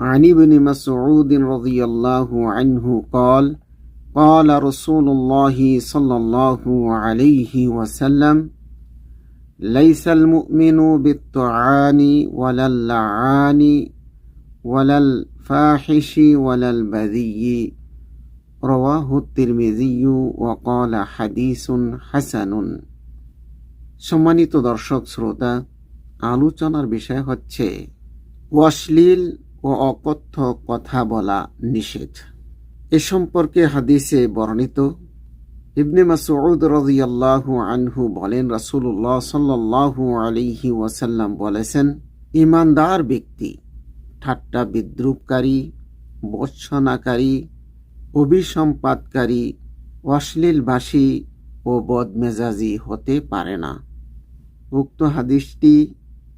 عن ابن مسعود رضي الله عنه قال قال رسول الله صلى الله عليه وسلم ليس المؤمن بالطعان ولا اللعان ولا الفاحش ولا البذي رواه الترمذي وقال حديث حسن সম্মানিত দর্শক শ্রোতা আলোচনার বিষয় হচ্ছে অশ্লীল ও অকথ্য কথা বলা নিষেধ। এ সম্পর্কে হাদিসে বর্ণিত, ইবনে মাসউদ রাদিয়াল্লাহু আনহু বলেন, রাসূলুল্লাহ সাল্লাল্লাহু আলাইহি ওয়াসাল্লাম বলেছেন, ইমানদার ব্যক্তি ঠাট্টা বিদ্রুপকারী, বৎসনাকারী অভিসম্পাদকারী অশ্লীলভাষী ও বদমেজাজি হতে পারে না। উক্ত হাদিসটি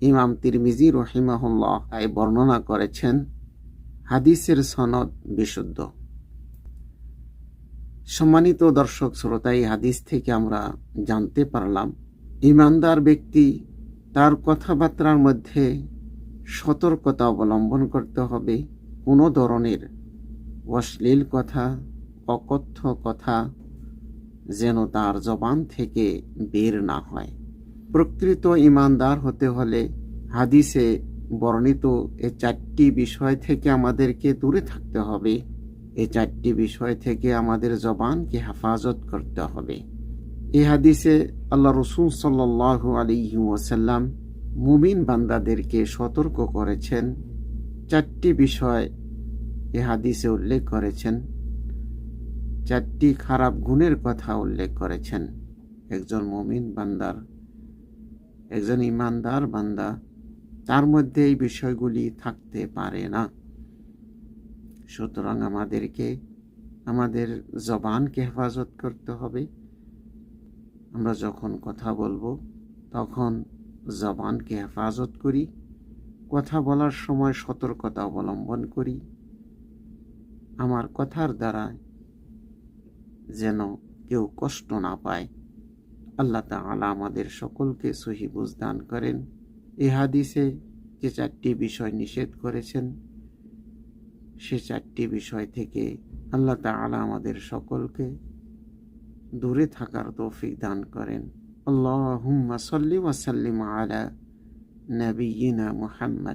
ইমাম তিরমিজি রহিমাহুল্লাহ আই বর্ণনা করেছেন, হাদিসের সনদ বিশুদ্ধ। সম্মানিত দর্শক শ্রোতা, এই হাদিস থেকে আমরা জানতে পারলাম, ইমানদার ব্যক্তি তার কথাবার্তার মধ্যে সতর্কতা অবলম্বন করতে হবে, কোনো ধরনের অশ্লীল কথা, অকথ্য কথা যেন তার জবান থেকে বের না হয়। প্রকৃত ইমানদার হতে হলে হাদিসে বর্ণিত এ চারটি বিষয় থেকে আমাদেরকে দূরে থাকতে হবে। এ চারটি বিষয় থেকে আমাদের জবানকে হেফাজত করতে হবে। এ হাদিসে আল্লাহ রসুল সাল্লাহ আলী ওয়াসাল্লাম মুমিন বান্দাদেরকে সতর্ক করেছেন। চারটি বিষয় এ হাদিসে উল্লেখ করেছেন। চারটি খারাপ গুণের কথা উল্লেখ করেছেন। একজন মুমিন বান্দার, একজন ইমানদার বান্দা তার মধ্যে এই বিষয়গুলি থাকতে পারে না। সুতরাং আমাদেরকে, আমাদের জবানকে হেফাজত করতে হবে। আমরা যখন কথা বলব, তখন জবানকে হেফাজত করি। কথা বলার সময় সতর্কতা অবলম্বন করি। আমার কথার দ্বারা যেন কেউ কষ্ট না পায়। আল্লাহ তাআলা আমাদের সকলকে সহি বুঝদান করেন। এ হাদিসে যে চারটি বিষয় নিষেধ করেছেন, সে চারটি বিষয় থেকে আল্লাহ তালা আমাদের সকলকে দূরে থাকার তৌফিক দান করেন। আল্লাহ সাল্লিম আলা নবীনা মুহাম্মদ।